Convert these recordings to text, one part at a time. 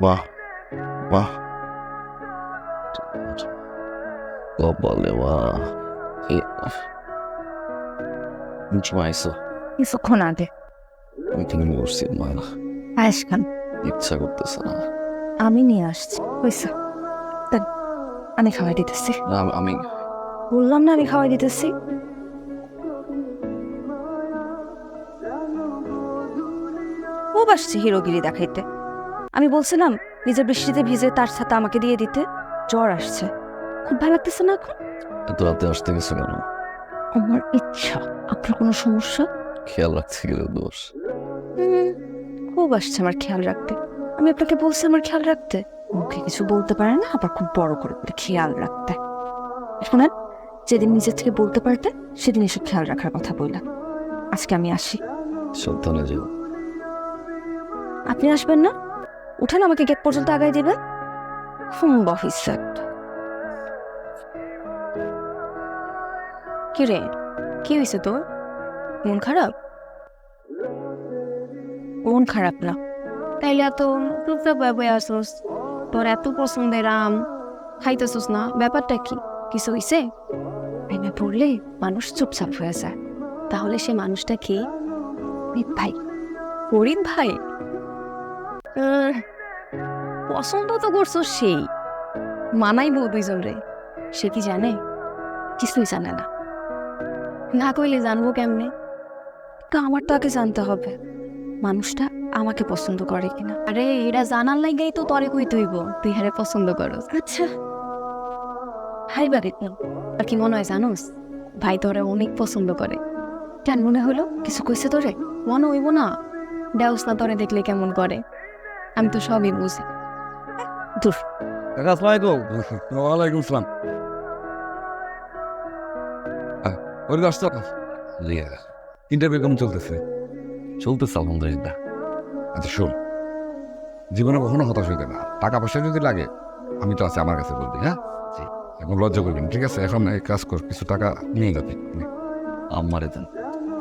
বাহ বাহ। কপালে বাহ জমাইছো কিছুক্ষণ আগে। মিটিং করছি মা। আয়েস খান। ইচ্ছা করতেছে না। আমি নিয়ে আসছি। দেন, আমি খাওয়াই দিতেছি। না আমি- আমি বললাম না আমি খাওয়াই দিতেছি। খুব আসছে হিরোগিরি দেখাইতে। আমি বলছিলাম নিজের বৃষ্টিতে ভিজে তার সাথে আমাকে দিয়ে দিতে। জ্বর আসছে। খুব ভালো লাগতেছে না এখন? এত রাতে আসতে গেছো কেন? আমার ইচ্ছা। আপনার কোনো সমস্যা? খেয়াল রাখতে গেলে দোষ। খুব আসছে আমার খেয়াল রাখতে। আমি আপনাকে বলছি আমার খেয়াল রাখতে। মুখে কিছু বলতে পারে না আবার খুব বড় করে বলে খেয়াল রাখতে। শোনেন যেদিন নিজের থেকে বলতে পারতে সেদিন এসব খেয়াল রাখার কথা বললাম আজকে আমি আসি। সাবধানে যেও। আপনি আসবেন না? উঠেন আমাকে গেট পর্যন্ত আগায় দিবেন। হুম বহিসাট কি রে কি হয়েছে তোর? মন খারাপ? মন খারাপ না। তাইলে এত চুপচাপ বয়ে আসোস। তোর এত পছন্দের আম। খাইতেছোস না। ব্যাপারটা কি? কিছু হইছে? প্রেমে পড়লে মানুষ চুপচাপ হয়ে যায়। তাহলে সে মানুষটা কি? ভাই। ফরিদ ভাই? পছন্দ তো করছ সেই। মানাইবো দুইজন রে। সে কি জানে? কিছুই জানে না। না কইলে জানব কেমনে? তো আমার তো আগে জানতে হবে। মানুষটা আমাকে পছন্দ করে কিনা। আরে এরা জানার লাগাই তো তরে কই তুইব তুই হারে পছন্দ করো আচ্ছা। হাই বাড়ি আর কি মনে হয় জানোস? ভাই তোরে অনেক পছন্দ করে। কেন মনে হলো? কিছু কইছে তোরে? মনে হইব না। দেওস না তোরে দেখলে কেমন করে। আমি তো সবই বুঝি। দূর ওয়ালাইকুম আসসালাম ওরে আসতো ইন্টারভিউ কেমন চলতেছে? চলতেছে আলহামদুলিল্লাহ। আচ্ছা শোন। জীবনে কখনো হতাশ হইতে না। টাকা পয়সা যদি লাগে আমি তো আছি আমার কাছে বলবি হ্যাঁ? জি। এখন লজ্জা করবি না, ঠিক আছে? এখন এই কাজ কর কিছু টাকা নিয়ে যাবি। নে। আমারে দেন।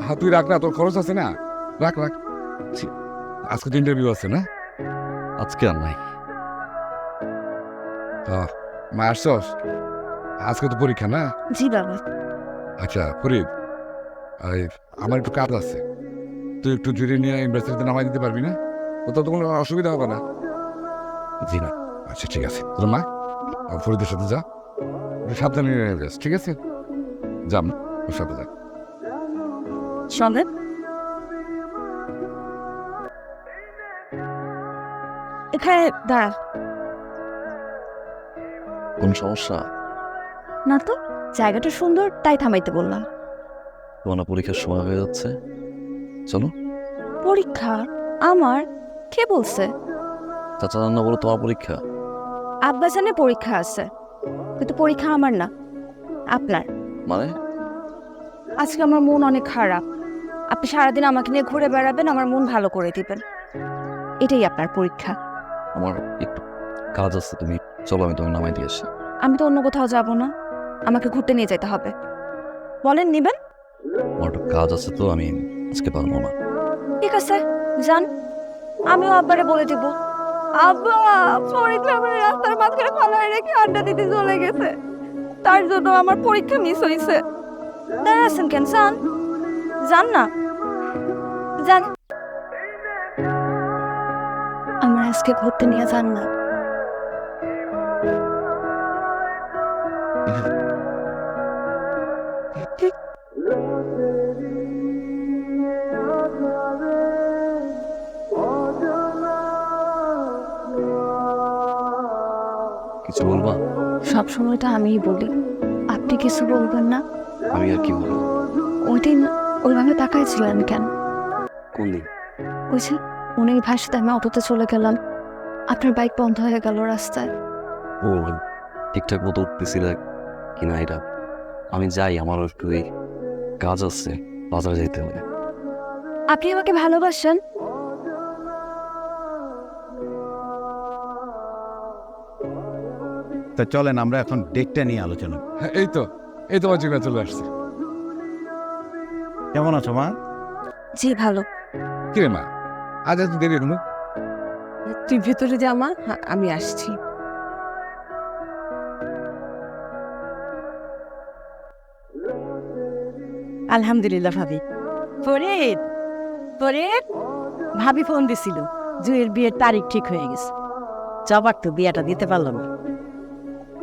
হ্যাঁ তুই রাখ না তোর খরচ আছে না? রাখ রাখ। আজকে তো ইন্টারভিউ আছে না? আজকে আর নাই। মা আসছস? আজকে তো পরীক্ষা না? জি বাবা। আচ্ছা ফরিদ এই, আমার একটু কাজ আছে। তুই একটু জুড়ে নিয়ে ইউনিভার্সিটিতে নামাই দিতে পারবি না? কোথাও তো কোনো অসুবিধা হবে না? জি না। আচ্ছা ঠিক আছে। তোর মা আর ফরিদের সাথে যা। সাবধানে নিয়ে যাস ঠিক আছে? যাম ওর সাথে যা। চলেন এখানে দাঁড়া। কোন সমস্যা? না তো জায়গাটা সুন্দর তাই থামাইতে বললাম। তোমার পরীক্ষার সময় হয়ে যাচ্ছে। চলো। পরীক্ষা? আমার? কে বলছে? চাচা রান্না বলো তোমার পরীক্ষা? আব্বা জানে পরীক্ষা আছে কিন্তু পরীক্ষা আমার না আপনার। মানে? আজকে আমার মন অনেক খারাপ। আপনি সারাদিন আমাকে নিয়ে ঘুরে বেড়াবেন আমার মন ভালো করে দিবেন। এটাই আপনার পরীক্ষা। আমার একটু কাজ আছে তুমি চলো আমি তোমার নামাই দিয়ে আসি। আমি তো অন্য কোথাও যাব না। আমাকে ঘুরতে নিয়ে যেতে হবে। বলেন নিবেন? আমার একটু কাজ আছে তো আমি আজকে পারব না। ঠিক আছে যান। আমিও আব্বারে বলে দিব। আব্বা ফরিদ আমার রাস্তার মাঝখানে ফালায় রেখে আড্ডা দিতে চলে গেছে। তার জন্য আমার পরীক্ষা মিস হয়েছে দাঁড়া আছেন কেন? যান। যান না। যান। আজকে ঘুরতে নিয়ে যান না। কিছু বলবা? সব সময়টা আমিই বলি। আপনি কিছু বলবেন না? আমি আর কি বলব? ওই দিন ওইভাবে তাকাইছিলেন কেন? কোন দিন? ওই যে উনি ভাসতে আমি অটোতে চলে গেলাম। আপনার বাইক বন্ধ হয়ে গেল রাস্তায়। ও ঠিকঠাক মতো উঠতেছিল কিনা এটা। আমি যাই আমারও একটু এই কাজ আছে বাজারে যেতে হবে। আপনি আমাকে ভালোবাসেন। তা চলেন আমরা এখন ডেটটা নিয়ে আলোচনা হ্যাঁ, এই তো এই তো আমার চলে আসছে। কেমন আছো মা? জি ভালো। কি রে মা আজ এত দেরি হলো? তুই ভেতরে যা মা। হ্যাঁ, আমি আসছি। আলহামদুলিল্লাহ ভাবি। ফরিদ ফরিদ ভাবি ফোন দিছিল। জুয়ের বিয়ের তারিখ ঠিক হয়ে গেছে। জবার তো বিয়েটা দিতে পারলাম না।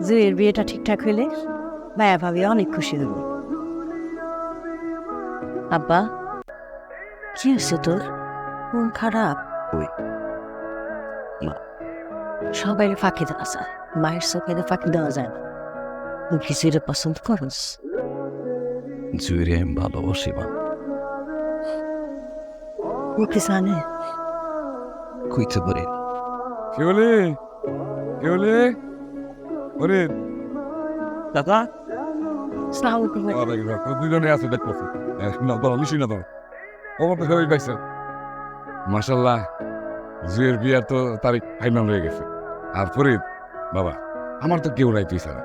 জুয়ের বিয়েটা ঠিকঠাক হইলে ভাইয়া ভাবি অনেক খুশি হইব আব্বা কি হচ্ছে তোর? মন খারাপ। সবাই ফাঁকি দেওয়া যায় মায়ের চোখে ফাঁকি দেওয়া যায় না। তুই কিছুটা পছন্দ করস জুয়েরে আমি ভালোবাসি মা। ও কি জানে? কইতে পারি। শিউলি শিউলি ফরিদ দাদা দুজনে আছে দেখতেছি। না তো নিশ্চয়ই না তো ওমর তো সবাই পাইছে। মাসাল্লাহ জুয়ের বিয়ার তো তারিখ ফাইনাল হয়ে গেছে। আর ফরিদ বাবা আমার তো কেউ নাই তুই ছাড়া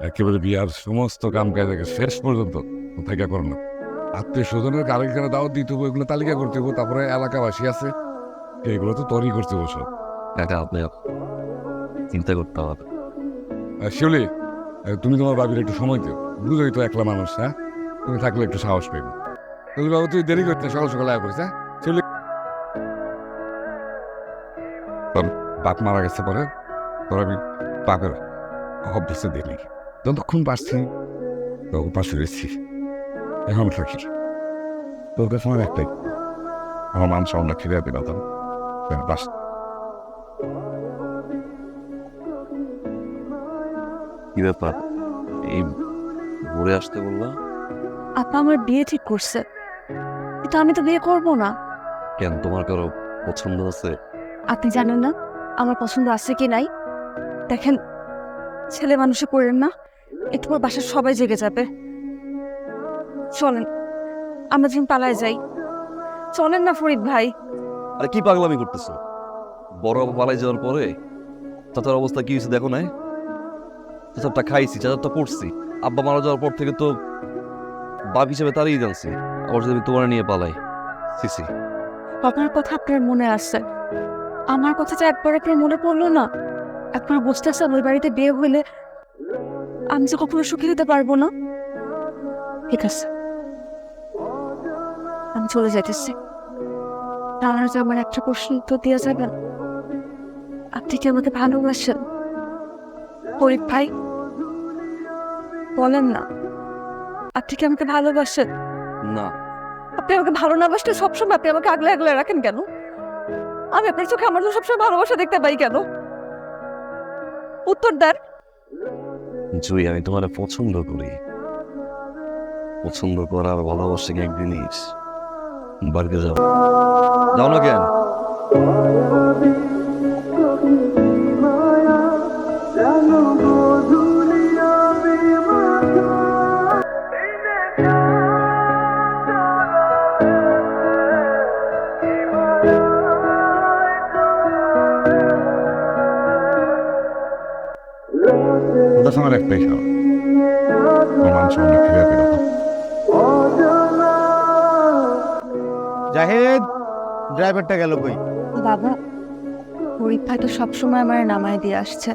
একেবারে বিয়ার সমস্ত কাম কাজ শেষ পর্যন্ত থেকে করল আত্মীয় স্বজনের আরেকখানে দাওয়াত দিতে হবে এগুলো তালিকা করতে হবে তারপরে এলাকাবাসী আছে এগুলো তো তৈরি করতে হবে সব। কাকা আপনি চিন্তা করতে হবে। শিউলি তুমি তোমার বাবির একটু সময় দিও। বুঝোই তো একলা মানুষ হ্যাঁ? তুমি থাকলে একটু সাহস পেবে তুই বাবু তুই দেরি করতে সকাল সকাল আয়া করিস হ্যাঁ? বাপ মারা গেছে পরে তোর আমি বাপের অভ্যেসে দিই যতক্ষণ পারছি তো উপাসে রয়েছি। এখন থাকি তোর কাছে আমার একটাই। আমার মান সামনে ফিরে দিলাম বাস। কি ব্যাপার? এই ঘুরে আসতে বললা? আপা আমার বিয়ে ঠিক করছে। কিন্তু আমি তো বিয়ে করব না। কেন? তোমার কারও পছন্দ আছে? আপনি জানেন না? আমার পছন্দ আছে কি নাই? দেখেন ছেলে মানুষে করেন না একটু পর বাসার সবাই জেগে যাবে। চলেন আমরা যেন পালায় যাই। চলেন না ফরিদ ভাই। আরে কি পাগলামি করতেছো? বড় পালাই যাওয়ার পরে চাচার অবস্থা কি হয়েছে দেখো নাই? চাচারটা খাইছি চাচারটা পড়ছি। আব্বা মারা যাওয়ার পর থেকে তো বাপ হিসেবে তারই জানছি আবার যদি তোমার নিয়ে পালাই সিসি আপনার কথা আপনার মনে আসছে আমার কথা যে একবার আপনার মনে পড়ল না একবার বুঝতেছেন আমার বাড়িতে বিয়ে হইলে আমি যে কখনো সুখী হতে পারব না। ঠিক আছে। আমি চলে যাইতেছি। তার যে আমার একটা প্রশ্ন উত্তর দিয়ে যাবেন আপনি কি আমাকে ভালোবাসেন? পরীক ভাই বলেন না। আপনি কি আমাকে ভালোবাসেন? না। আপনি আমাকে ভালো না বাসলে সবসময় আপনি আমাকে আগলে আগলে রাখেন কেন? আমি আপনার চোখে আমার তো সবসময় ভালোবাসা দেখতে পাই কেন? উত্তর দেন। জুই আমি তোমার পছন্দ করি। পছন্দ করার ভালোবাসা কি এক জিনিস বাড়িতে যাও। যাও না কেন? আমার একটাই খাওয়া আমার মান সামনে ফিরে দিলাম জাহেদ ড্রাইভারটা গেল কই? বাবা পরীক্ষা তো সবসময় আমার নামায় দিয়ে আসছে।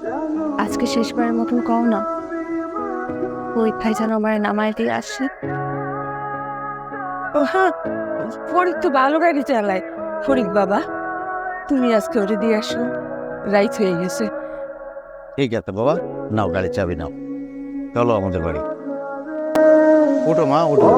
আজকে শেষবারের মতন কও না। পরীক্ষায় যেন আমার নামায় দিয়ে আসে। ও হ্যাঁ ফরিদ তো ভালো গাড়ি চালায়। ফরিদ বাবা তুমি আজকে ওরে দিয়ে আসো। রাইট হয়ে গেছে। ঠিক আছে বাবা। নাও গাড়ি চাবি নাও। চলো আমাদের বাড়ি। উঠো মা ওঠো।